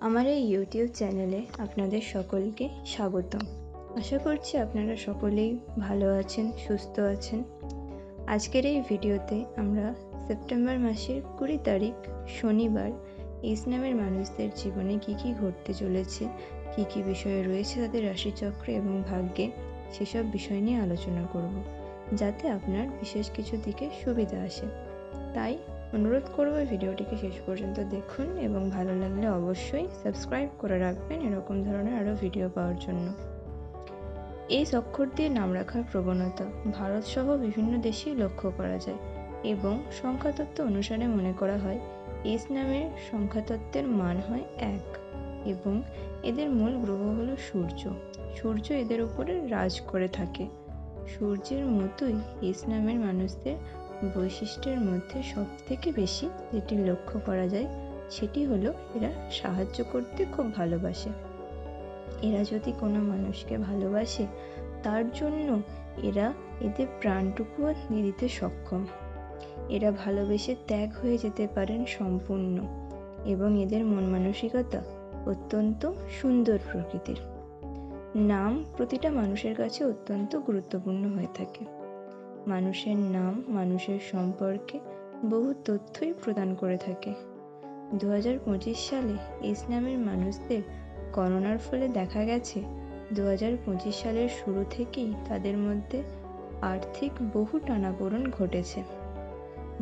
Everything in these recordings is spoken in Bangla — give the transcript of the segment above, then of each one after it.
আমার এই ইউটিউব চ্যানেলে আপনাদের সকলকে স্বাগতম। আশা করছি আপনারা সকলেই ভালো আছেন, সুস্থ আছেন। আজকের এই ভিডিওতে আমরা সেপ্টেম্বর মাসের কুড়ি তারিখ, শনিবার ইসলামের মানুষদের জীবনে কি কি ঘটতে চলেছে, কি কি বিষয় রয়েছে তাদের রাশিচক্রে এবং ভাগ্যে, সেসব বিষয় নিয়ে আলোচনা করব, যাতে আপনার বিশেষ কিছু দিকে সুবিধা আসে। তাই অনুরোধ করব ভিডিওটিকে শেষ পর্যন্ত দেখুন এবং ভালো লাগলে অবশ্যই সাবস্ক্রাইব করে রাখবেন এরকম ধরনের আরও ভিডিও পাওয়ার জন্য। এই অক্ষর দিয়ে নাম রাখার প্রবণতা ভারতসহ বিভিন্ন দেশেই লক্ষ্য করা যায় এবং সংখ্যাতত্ত্ব অনুসারে মনে করা হয় এস নামের সংখ্যাতত্ত্বের মান হয় এক এবং এদের মূল গ্রহ হলো সূর্য। সূর্য এদের উপরে রাজ করে থাকে। সূর্যের মতোই এস নামের মানুষদের বৈশিষ্ট্যের মধ্যে সবথেকে বেশি যেটি লক্ষ্য করা যায়, সেটি হলো এরা সাহায্য করতে খুব ভালোবাসে। এরা যদি কোনো মানুষকে ভালোবাসে, তার জন্য এরা এদের প্রাণটুকুও দিয়ে দিতে সক্ষম। এরা ভালোবেসে ত্যাগ হয়ে যেতে পারেন সম্পূর্ণ এবং এদের মন মানসিকতা অত্যন্ত সুন্দর প্রকৃতির। নাম প্রতিটা মানুষের কাছে অত্যন্ত গুরুত্বপূর্ণ হয়ে থাকে। মানুষের নাম, মানুষের সম্পর্কে বহু তথ্যই প্রদান করে থাকে। দু হাজার পঁচিশ সালে এস নামের মানুষদের করোনার ফলে দেখা গেছে দু হাজার পঁচিশ সালের শুরু থেকেই তাদের মধ্যে আর্থিক বহু টানাপোড়ন ঘটেছে।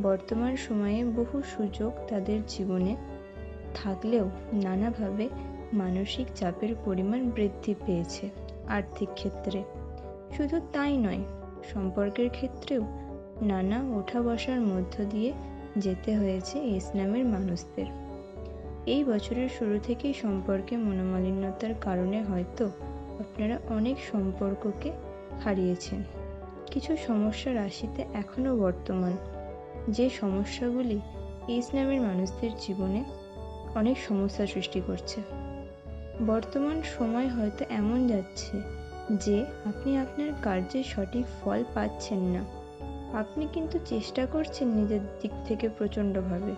বর্তমান সময়ে বহু সুযোগ তাদের জীবনে থাকলেও নানাভাবে মানসিক চাপের পরিমাণ বৃদ্ধি পেয়েছে আর্থিক ক্ষেত্রে। শুধু তাই নয় সম্পর্কের ক্ষেত্রেও নানা ওঠা বসার মধ্য দিয়ে যেতে হয়েছে এস নামের মানুষদের। এই বছরের শুরু থেকেই সম্পর্কে মনোমালিন্যতার কারণে হয়তো আপনারা অনেক সম্পর্ককে হারিয়েছেন। কিছু সমস্যা রাশিতে এখনও বর্তমান। যে সমস্যাগুলি এস নামের মানুষদের জীবনে অনেক সমস্যা সৃষ্টি করছে। বর্তমান সময় হয়তো এমন যাচ্ছে যে আপনি আপনার কার্যের সঠিক ফল পাচ্ছেন না। আপনি কিন্তু চেষ্টা করছেন নিজের দিক থেকে প্রচণ্ডভাবে।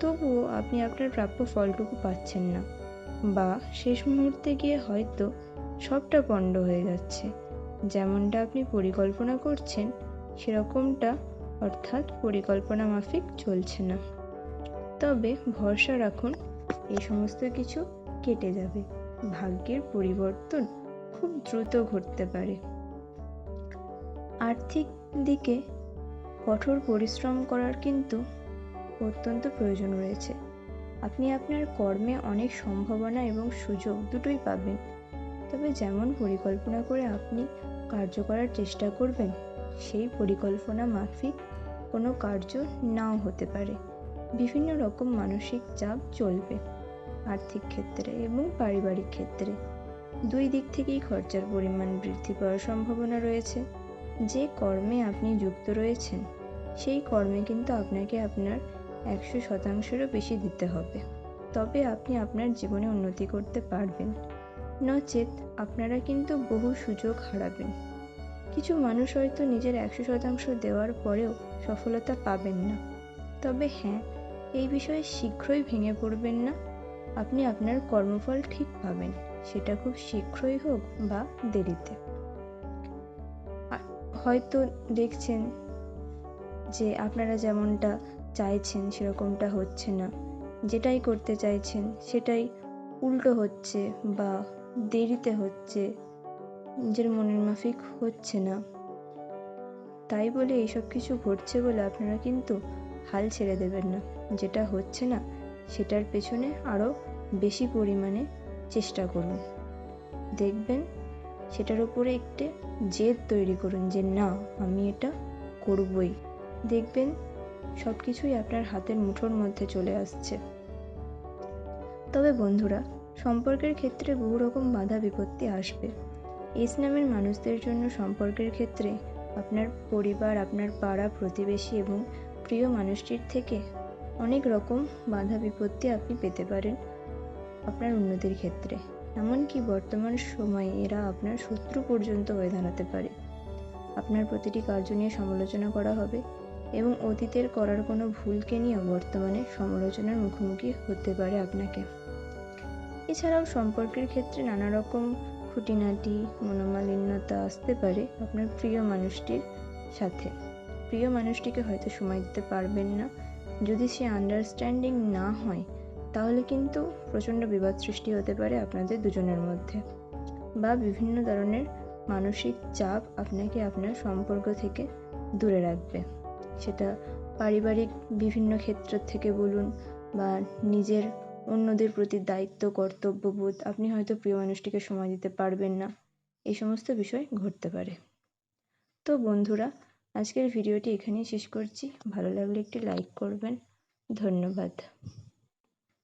তবুও আপনি আপনার প্রাপ্য ফলটুকু পাচ্ছেন না। বা শেষ মুহূর্তে গিয়ে হয়তো সবটা পণ্ড হয়ে যাচ্ছে। যেমনটা আপনি পরিকল্পনা করছেন, সেরকমটা অর্থাৎ পরিকল্পনা মাফিক চলছে না। তবে ভরসা রাখুন, এই সমস্ত কিছু কেটে যাবে। ভাগ্যের পরিবর্তন খুব দ্রুত ঘটতে পারে। আর্থিক দিকে কঠোর পরিশ্রম করার কিন্তু অত্যন্ত প্রয়োজন রয়েছে। আপনি আপনার কর্মে অনেক সম্ভাবনা এবং সুযোগ দুটোই পাবেন। তবে যেমন পরিকল্পনা করে আপনি কার্য করার চেষ্টা করবেন, সেই পরিকল্পনা মাফিক কোনো কার্য নাও হতে পারে। বিভিন্ন রকম মানসিক চাপ চলবে। আর্থিক ক্ষেত্রে এবং পারিবারিক ক্ষেত্রে। দুই দিক থেকেই খরচার পরিমাণ বৃদ্ধি পাওয়ার সম্ভাবনা রয়েছে। যে কর্মে আপনি যুক্ত রয়েছেন, সেই কর্মে কিন্তু আপনাকে আপনার একশো শতাংশেরও বেশি দিতে হবে। তবে আপনি আপনার জীবনে উন্নতি করতে পারবেন। নচেত আপনারা কিন্তু বহু সুযোগ হারাবেন। কিছু মানুষ হয়তো নিজের একশো শতাংশ দেওয়ার পরেও সফলতা পাবেন না। তবে হ্যাঁ এই বিষয়ে শীঘ্রই ভেঙে পড়বেন না। আপনি আপনার কর্মফল ঠিক পাবেন। সেটা খুব শীঘ্রই হোক বা দেরিতে। হয়তো দেখছেন যে আপনারা যেমনটা চাইছেন সেরকমটা হচ্ছে না। যেটাই করতে চাইছেন সেটাই উল্টো হচ্ছে বা দেরিতে হচ্ছে, নিজের মনের মাফিক হচ্ছে না। তাই বলে এইসব কিছু ঘটছে বলে আপনারা কিন্তু হাল ছেড়ে দেবেন না। যেটা হচ্ছে না সেটার পেছনে আরও বেশি পরিমাণে চেষ্টা করুন। দেখবেন সেটার উপরে একটি জেদ তৈরি করুন যে, না, আমি এটা করবই। দেখবেন সব কিছুই আপনার হাতের মুঠোর মধ্যে চলে আসছে। তবে বন্ধুরা, সম্পর্কের ক্ষেত্রে বহু রকম বাধা বিপত্তি আসবে। এস নামের মানুষদের জন্য সম্পর্কের ক্ষেত্রে আপনার পরিবার, আপনার পাড়া, প্রতিবেশী এবং প্রিয় মানুষটির থেকে অনেক রকম বাধা বিপত্তি আপনি পেতে পারেন আপনার উন্নতির ক্ষেত্রে। এমনকি বর্তমান সময়ে এরা আপনার শত্রু পর্যন্ত হয়ে দাঁড়াতে পারে। আপনার প্রতিটি কার্য নিয়ে সমালোচনা করা হবে এবং অতীতের করার কোনো ভুলকে নিয়ে বর্তমানে সমালোচনার মুখোমুখি হতে পারে আপনাকে। এছাড়াও সম্পর্কের ক্ষেত্রে নানা রকম খুঁটিনাটি, মনোমালিন্যতা আসতে পারে আপনার প্রিয় মানুষটির সাথে। প্রিয় মানুষটিকে হয়তো সময় দিতে পারবেন না যদি সে আন্ডারস্ট্যান্ডিং না হয়, তাহলে কিন্তু প্রচণ্ড বিবাদ সৃষ্টি হতে পারে আপনাদের দুজনের মধ্যে বা বিভিন্ন ধরনের মানসিক চাপ আপনাকে আপনার সম্পর্ক থেকে দূরে রাখবে। সেটা পারিবারিক বিভিন্ন ক্ষেত্র থেকে বলুন বা নিজের অন্যদের প্রতি দায়িত্ব, কর্তব্যবোধ, আপনি হয়তো প্রিয় মানুষটিকে সময় দিতে পারবেন না, এই সমস্ত বিষয় ঘটতে পারে। তো বন্ধুরা আজকের ভিডিওটি এখানেই শেষ করছি। ভালো লাগলে একটি লাইক করবেন। ধন্যবাদ।